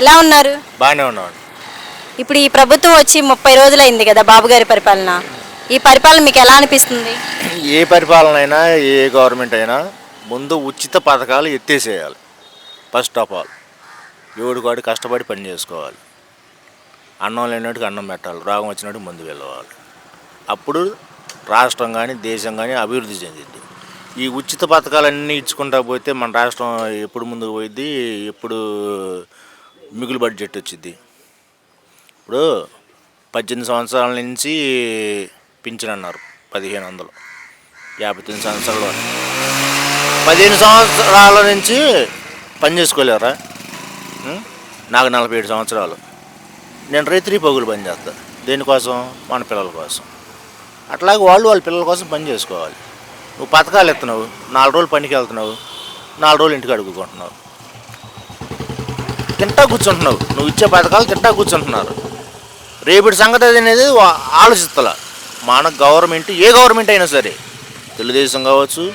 ఎలా ఉన్నారు? బాగానే ఉన్నామండి ఇప్పుడు ఈ ప్రభుత్వం వచ్చి ముప్పై రోజులైంది కదా బాబు గారి పరిపాలన. ఈ పరిపాలన మీకు ఎలా అనిపిస్తుంది? ఏ పరిపాలన అయినా ఏ గవర్నమెంట్ అయినా ముందు ఉచిత పథకాలు ఎత్తేసేయాలి. ఫస్ట్ ఆఫ్ ఆల్ ఎవడికాడు కష్టపడి పని చేసుకోవాలి. అన్నం లేనట్టుకు అన్నం పెట్టాలి రోగం వచ్చినట్టు ముందు వెళ్ళవాలి. అప్పుడు రాష్ట్రం కానీ దేశం కానీ అభివృద్ధి చెందింది ఈ ఉచిత పథకాలన్నీ ఇచ్చుకుంటా పోతే మన రాష్ట్రం ఎప్పుడు ముందుకు పోయిద్ది? ఎప్పుడు మిగులు బడ్జెట్ వచ్చింది ఇప్పుడు పద్దెనిమిది సంవత్సరాల నుంచి పింఛన్ అన్నారు పదిహేను వందలు. యాభై తొమ్మిది సంవత్సరాలు పదిహేను సంవత్సరాల నుంచి పని చేసుకోలేరా? నాకు నలభై ఏడు సంవత్సరాలు. నేను రైతురి పగులు పని చేస్తా. దేనికోసం? మన పిల్లల కోసం. అట్లాగే వాళ్ళు వాళ్ళ పిల్లల కోసం పని చేసుకోవాలి. నువ్వు పథకాలు ఎత్తున్నావు నాలుగు రోజులు పనికి వెళ్తున్నావు నాలుగు రోజులు ఇంటికి అడుగుకుంటున్నావు. తింటా కూర్చుంటున్నావు నువ్వు ఇచ్చే పథకాలు తింటా కూర్చుంటున్నారు. రేపటి సంగతి అనేది వా- ఆలోచిస్తలా. మన గవర్నమెంట్ ఏ గవర్నమెంట్ అయినా సరే తెలుగుదేశం కావచ్చు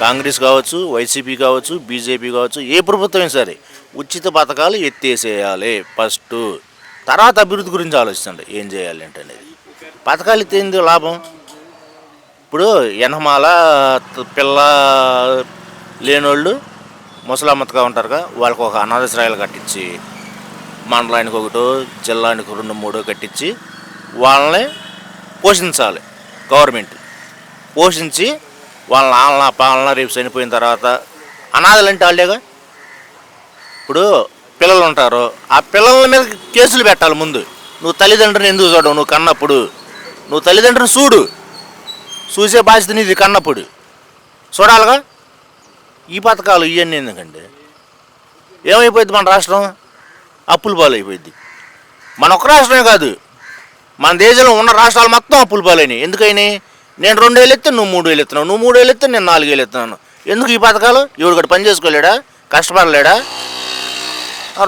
కాంగ్రెస్ కావచ్చు వైసీపీ కావచ్చు బీజేపీ కావచ్చు ఏ ప్రభుత్వం అయినా సరే ఉచిత పథకాలు ఎత్తేసేయాలి ఫస్ట్. తర్వాత అభివృద్ధి గురించి ఆలోచించండి ఏం చేయాలి అంటే అనేది. పథకాలు ఎత్తేంది లాభం? ఇప్పుడు ఎనమాల పిల్ల లేనోళ్ళు ముసలమ్మతగా ఉంటారుగా వాళ్ళకి ఒక అనాథశ్రాయాలు కట్టించి మండలానికి ఒకటో జిల్లానికి రెండు మూడో కట్టించి వాళ్ళని పోషించాలి గవర్నమెంట్. పోషించి వాళ్ళ ఆలన పాలన రేపు చనిపోయిన తర్వాత అనాథలు అంటే వాళ్ళేగా? ఇప్పుడు పిల్లలు ఉంటారు ఆ పిల్లల మీద కేసులు పెట్టాలి ముందు. నువ్వు తల్లిదండ్రుని ఎందుకు చూడవు? నువ్వు కన్నప్పుడు. నువ్వు తల్లిదండ్రుని చూడు. చూసే బాధ్యత నీది కన్నప్పుడు. చూడాలిగా? ఈ పథకాలు ఇవన్నీ ఎందుకండి ఏమైపోయింది మన రాష్ట్రం? అప్పుల పాలు అయిపోయింది మన ఒక్క రాష్ట్రమే కాదు మన దేశంలో ఉన్న రాష్ట్రాలు మొత్తం అప్పుల పాలైనాయి. ఎందుకైనాయి? నేను రెండు వేలు ఎత్తాను నువ్వు మూడు వేలు ఎత్తున్నావు నువ్వు మూడు వేలు ఎత్తే నేను నాలుగు వేలు ఎత్తున్నాను. ఎందుకు ఈ పథకాలు? ఎవడు కూడా పని చేసుకోలేడా? కష్టపడలేడా?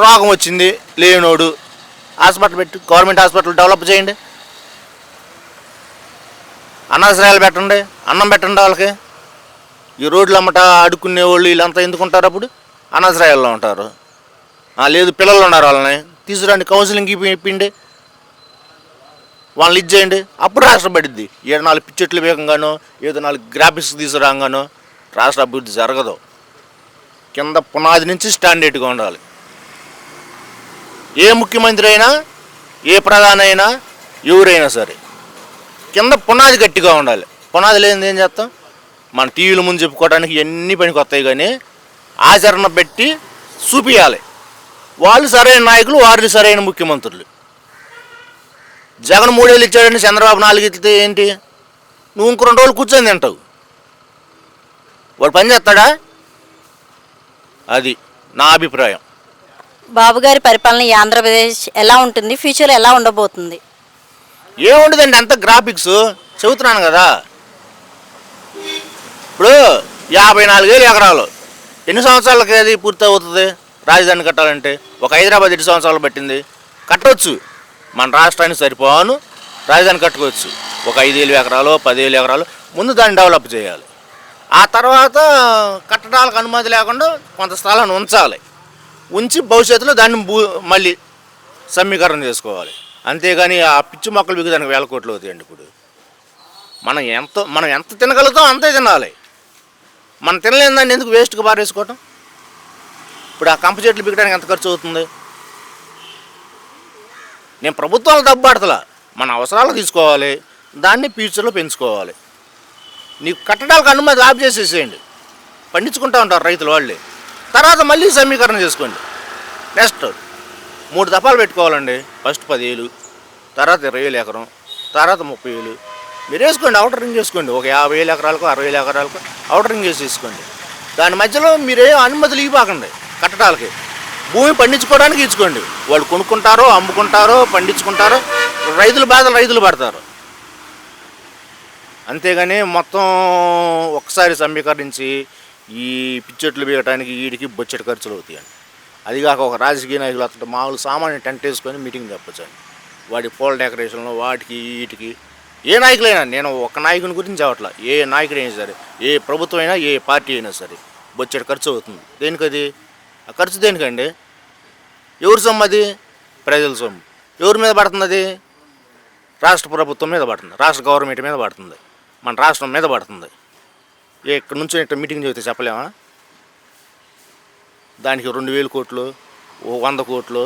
రోగం వచ్చింది లేనోడు హాస్పిటల్ పెట్టి గవర్నమెంట్ హాస్పిటల్ డెవలప్ చేయండి. అనాశ్రయాలు పెట్టండి అన్నం పెట్టండి వాళ్ళకి. ఈ రోడ్లు అమ్మట అడుక్కునే వాళ్ళు వీళ్ళంతా ఎందుకు ఉంటారు అప్పుడు? అనాశ్రయాల్లో ఉంటారు. లేదు పిల్లలు ఉన్నారు వాళ్ళని. తీసుకురండి కౌన్సిలింగ్ ఇప్పిండి. వాళ్ళని ఇచ్చేయండి అప్పుడు రాష్ట్రం పడిద్ది. ఏడు నాలుగు పిచ్చెట్లు వేగంగానో ఏదో నాలుగు గ్రాఫిక్స్ తీసుకురాగానో రాష్ట్ర అభివృద్ధి జరగదు. కింద పునాది నుంచి స్టాండర్డ్గా ఉండాలి. ఏ ముఖ్యమంత్రి అయినా ఏ ప్రధాని అయినా ఎవరైనా సరే. కింద పునాది గట్టిగా ఉండాలి. పునాది లేనిది ఏం చేస్తాం? మన టీవీల ముందు చెప్పుకోవడానికి ఎన్ని పనికి వస్తాయి కానీ ఆచరణ పెట్టి చూపించాలి వాళ్ళు సరైన నాయకులు వారిని సరైన ముఖ్యమంత్రులు. జగన్ మూడేళ్ళు ఇచ్చాడని చంద్రబాబు నాలుగు ఇస్తే ఏంటి? నువ్వు ఇంకో రెండు రోజులు కూర్చొని తింటావు. వాడు పని చేస్తాడా? అది నా అభిప్రాయం. బాబు గారి పరిపాలన ఈ ఆంధ్రప్రదేశ్ ఎలా ఉంటుంది? ఫ్యూచర్ ఎలా ఉండబోతుంది? ఏముండదండి అంత గ్రాఫిక్స్ చెబుతున్నాను కదా. ఇప్పుడు యాభై నాలుగేళ్ళు ఎకరాలు. ఎన్ని సంవత్సరాలకి అది పూర్తి అవుతుంది రాజధాని కట్టాలంటే ఒక హైదరాబాద్ ఎన్ని సంవత్సరాలు పట్టింది? కట్టవచ్చు మన రాష్ట్రానికి సరిపోను. రాజధాని కట్టుకోవచ్చు. ఒక ఐదేళ్ళు ఎకరాలు పదివేలు ఎకరాలు. ముందు దాన్ని డెవలప్ చేయాలి. ఆ తర్వాత కట్టడాలకు అనుమతి లేకుండా కొంత స్థలాన్ని ఉంచాలి. ఉంచి భవిష్యత్తులో దాన్ని భూ మళ్ళీ సమీకరణ చేసుకోవాలి. అంతేగాని ఆ పిచ్చి మొక్కలు బిగుదానికి వేల కోట్లు అవుతాయండి ఇప్పుడు. మనం ఎంత మనం ఎంత తినగలుగుతాం అంతే తినాలి. మనం తినలేని దాన్ని ఎందుకు వేస్ట్గా పారేసుకోవటం? ఇప్పుడు ఆ కంప చెట్లు బిగడానికి ఎంత ఖర్చు అవుతుంది? నేను ప్రభుత్వాలు డబ్బు మన అవసరాలు తీసుకోవాలి. దాన్ని ఫ్యూచర్లో పెంచుకోవాలి. నీకు కట్టడాలకు అనుమతి ఆఫ్ చేసేసేయండి. పండించుకుంటా ఉంటారు రైతులు వాళ్ళే. తర్వాత మళ్ళీ సమీకరణ చేసుకోండి. నెక్స్ట్ మూడు దఫాలు పెట్టుకోవాలండి. ఫస్ట్ పదివేలు తర్వాత ఇరవై వేలు ఎకరం తర్వాత ముప్పై వేలు మీరు వేసుకోండి అవుటర్ రింగ్ చేసుకోండి. ఒక యాభై వేలు ఎకరాలకు అరవై వేల ఎకరాలకు అవుటర్ రింగ్ చేసి తీసుకోండి దాని మధ్యలో మీరే అనుమతులు ఇవ్వకండి కట్టడాలకి. భూమి పండించుకోవడానికి ఇచ్చుకోండి. వాళ్ళు కొనుక్కుంటారో అమ్ముకుంటారో పండించుకుంటారో రైతుల బాధలు రైతులు పడతారు. అంతేగాని మొత్తం ఒకసారి సమీకరించి ఈ పిచ్చెట్లు బీగటానికి వీడికి బొచ్చెటి ఖర్చులు అవుతాయండి. అది కాక ఒక రాజకీయ నాయకులు అతను మామూలు సామాన్య టెంట్ వేసుకొని మీటింగ్ చెప్పొచ్చండి వాడి పూల డెకరేషన్లో వాటికి వీటికి. ఏ నాయకులైనా నేను ఒక నాయకుని గురించి చెప్పట్లా. ఏ నాయకుడైనా సరే ఏ ప్రభుత్వం అయినా ఏ పార్టీ అయినా సరే బొచ్చెటి ఖర్చు అవుతుంది. దేనికది? ఆ ఖర్చు దేనికండి? ఎవరి సొమ్ము అది? ప్రజల సొమ్ము. ఎవరి మీద పడుతుంది అది? రాష్ట్ర ప్రభుత్వం మీద పడుతుంది. రాష్ట్ర గవర్నమెంట్ మీద పడుతుంది. మన రాష్ట్రం మీద పడుతుంది. ఇక్కడ నుంచి మీటింగ్ చెబితే చెప్పలేమా? దానికి రెండు వేల కోట్లు ఓ వంద కోట్లు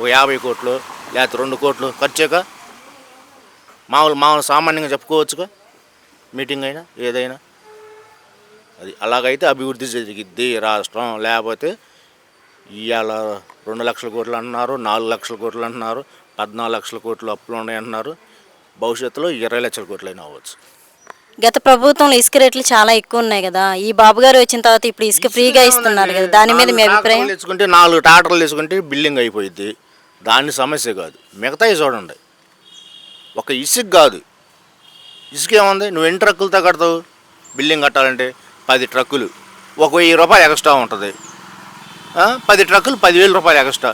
ఓ యాభై కోట్లు లేకపోతే రెండు కోట్లు ఖర్చేక? మామూలు మామూలు సామాన్యంగా చెప్పుకోవచ్చుగా? మీటింగ్ అయినా ఏదైనా? అది అలాగైతే అభివృద్ధి జరిగిద్ది రాష్ట్రం. లేకపోతే ఇవాళ రెండు లక్షల కోట్లు అంటున్నారు నాలుగు లక్షల కోట్లు అంటున్నారు పద్నాలుగు లక్షల కోట్లు అప్పులు ఉన్నాయి అంటున్నారు భవిష్యత్తులో ఇరవై లక్షల కోట్లు అయినా అవ్వచ్చు. గత ప్రభుత్వంలో ఇసుక రేట్లు చాలా ఎక్కువ ఉన్నాయి కదా. ఈ బాబు గారు వచ్చిన తర్వాత ఇప్పుడు ఇసుక ఫ్రీగా ఇస్తున్నారు కదా. దాని మీద మీ అభిప్రాయం? వేసుకుంటే నాలుగు ట్రాక్టర్లు వేసుకుంటే బిల్డింగ్ అయిపోయింది దాని సమస్య కాదు. మిగతాయి చూడండి ఒక ఇసుక కాదు. ఇసుక ఏముంది? నువ్వు ఎన్ని ట్రక్కులతో కడతావు? బిల్డింగ్ కట్టాలంటే పది ట్రక్కులు. ఒక వెయ్యి రూపాయలు ఎక్స్ట్రా ఉంటుంది. పది ట్రక్కులు పదివేల రూపాయలు ఎక్స్ట్రా.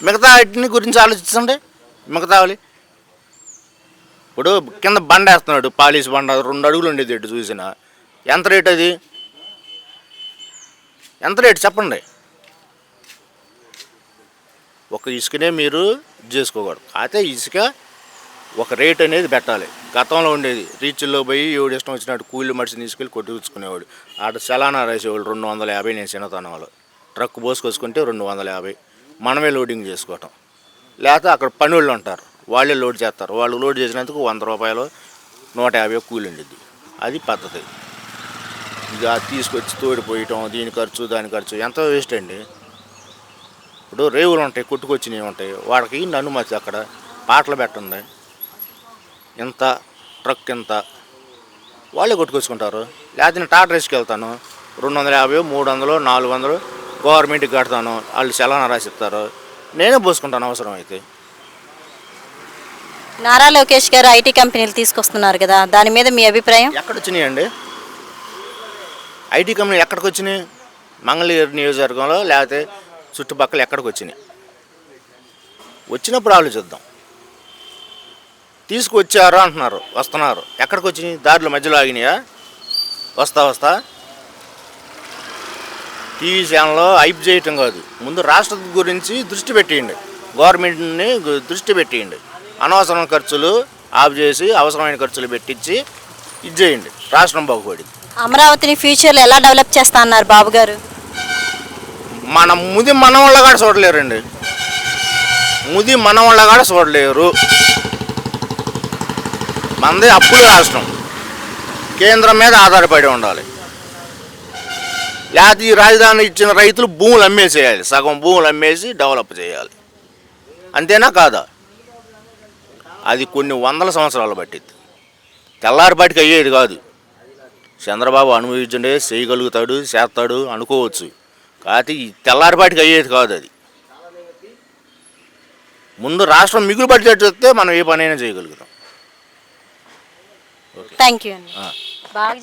మిగతా వాటిని గురించి ఆలోచించండి మిగతా వాళ్ళు ఇప్పుడు కింద బండ వేస్తున్నాడు పాలిష్ బండ రెండు అడుగులు ఉండేది ఎటు చూసిన. ఎంత రేట్ అది? ఎంత రేటు చెప్పండి. ఒక ఇసుకనే మీరు చేసుకోకూడదు. అయితే ఇసుక ఒక రేట్ అనేది పెట్టాలి. గతంలో ఉండేది. రీచ్ల్లో పోయి ఎవడు ఇష్టం వచ్చినట్టు కూలి మనిషిని తీసుకెళ్ళి కొట్టుకునేవాడు ఆడ చలానా రాసేవాళ్ళు రెండు వందల యాభై నేను చిన్నతనంలో ట్రక్ పోసుకొచ్చుకుంటే రెండు వందల యాభై. మనమే లోడింగ్ చేసుకోవటం. లేకపోతే అక్కడ పనులు ఉంటారు. వాళ్ళే లోడ్ చేస్తారు. వాళ్ళు లోడ్ చేసినందుకు వంద రూపాయలు నూట యాభై కూలి ఉండిద్ది. అది పద్ధతి. ఇక తీసుకొచ్చి తోడిపోయటం దీని ఖర్చు దాని ఖర్చు ఎంత వేస్ట్ అండి? ఇప్పుడు రేవులు ఉంటాయి కొట్టుకొచ్చినవి ఉంటాయి. వాడికి అనుమతి అక్కడ పాటలు పెట్టండి ఇంత ట్రక్ ఇంత వాళ్ళే కొట్టుకొచ్చుకుంటారు. లేకపోతే నేను టాటా రేస్కి వెళ్తాను. రెండు వందల యాభై మూడు వందలు నాలుగు వందలు గవర్నమెంట్కి కడతాను. వాళ్ళు సెలవు రాసిస్తారు. నేనే పోసుకుంటాను అవసరం అయితే నారా లోకేష్ గారు ఐటీ కంపెనీలు తీసుకొస్తున్నారు కదా దాని మీద మీ అభిప్రాయం? ఎక్కడ వచ్చినాయి అండి ఐటీ కంపెనీలు ఎక్కడికి వచ్చినాయి మంగళగిరి నియోజకవర్గంలో లేకపోతే చుట్టుపక్కల ఎక్కడికి వచ్చినాయి వచ్చినప్పుడు ఆలోచిద్దాం. తీసుకువచ్చారు అంటున్నారు వస్తున్నారు. ఎక్కడికి వచ్చినాయి దారిలో మధ్యలో ఆగినాయా? వస్తా వస్తా. టీవీ ఛానల్లో హైప్ చేయటం కాదు. ముందు రాష్ట్ర గురించి దృష్టి పెట్టేయండి. గవర్నమెంట్ని దృష్టి పెట్టేయండి. అనవసరమైన ఖర్చులు ఆఫ్ చేసి అవసరమైన ఖర్చులు పెట్టించి ఇది చేయండి. రాష్ట్రం బాగుపడింది. అమరావతిని ఫ్యూచర్లో ఎలా డెవలప్ చేస్తా అన్నారు బాబు గారు? మన ముది మన వాళ్ళ కూడా చూడలేరండి. ముది మన వాళ్ళ కూడా చూడలేరు. మనది అప్పుల రాష్ట్రం. కేంద్రం మీద ఆధారపడి ఉండాలి. లేకపోతే ఈ రాజధాని ఇచ్చిన రైతులు భూములు అమ్మేసేయాలి. సగం భూములు అమ్మేసి డెవలప్ చేయాలి. అంతేనా కాదా? అది కొన్ని వందల సంవత్సరాలు పట్టింది తెల్లారిపాటికి అయ్యేది కాదు. చంద్రబాబు అనుభవించండే చేయగలుగుతాడు చేస్తాడు అనుకోవచ్చు. కాకపోతే ఈ తెల్లారిపాటికి అయ్యేది కాదు అది. ముందు రాష్ట్రం మిగులు వస్తే మనం ఏ పనైనా చేయగలుగుతాం. Thank you